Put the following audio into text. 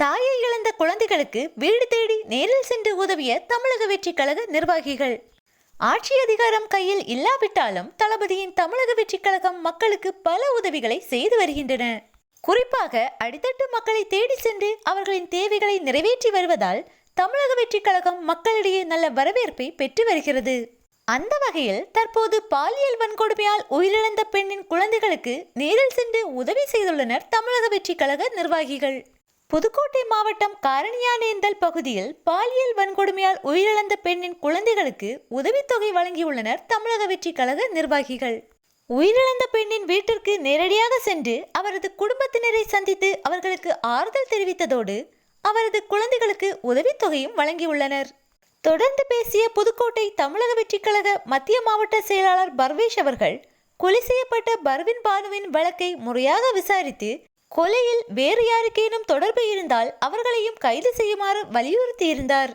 தாயை இழந்த குழந்தைகளுக்கு வீடு தேடி நேரில் சென்று உதவிய தமிழக வெற்றி கழக நிர்வாகிகள். ஆட்சி அதிகாரம் கையில் இல்லாவிட்டாலும் தளபதியின் தமிழக வெற்றி கழகம் மக்களுக்கு பல உதவிகளை செய்து வருகின்றன. குறிப்பாக அடித்தட்டு மக்களை தேடி சென்று அவர்களின் தேவைகளை நிறைவேற்றி வருவதால் தமிழக வெற்றி கழகம் மக்களிடையே நல்ல வரவேற்பை பெற்று வருகிறது. அந்த வகையில் தற்போது பாலியல் வன்கொடுமையால் உயிரிழந்த பெண்ணின் குழந்தைகளுக்கு நேரில் சென்று உதவி செய்துள்ளனர் தமிழக வெற்றி கழக நிர்வாகிகள். புதுக்கோட்டை மாவட்டம் காரணியானேந்தல் பகுதியில் பாலியல் வன்கொடுமையால் உயிரிழந்த பெண்ணின் குழந்தைகளுக்கு உதவித்தொகை வழங்கியுள்ளனர் தமிழக வெற்றி கழக நிர்வாகிகள். உயிரிழந்த பெண்ணின் வீட்டிற்கு நேரடியாக சென்று அவரது குடும்பத்தினரை சந்தித்து அவர்களுக்கு ஆறுதல் தெரிவித்ததோடு அவரது குழந்தைகளுக்கு உதவித்தொகையும் வழங்கியுள்ளனர். தொடர்ந்து பேசிய புதுக்கோட்டை தமிழக வெற்றிக்கழக மத்திய மாவட்ட செயலாளர் பர்வேஷ் அவர்கள் கொலை செய்யப்பட்ட பர்வின் பானுவின் வழக்கை முறையாக விசாரித்து கொலையில் வேறு யாருக்கேனும் தொடர்பு இருந்தால் அவர்களையும் கைது செய்யுமாறு வலியுறுத்தியிருந்தார்.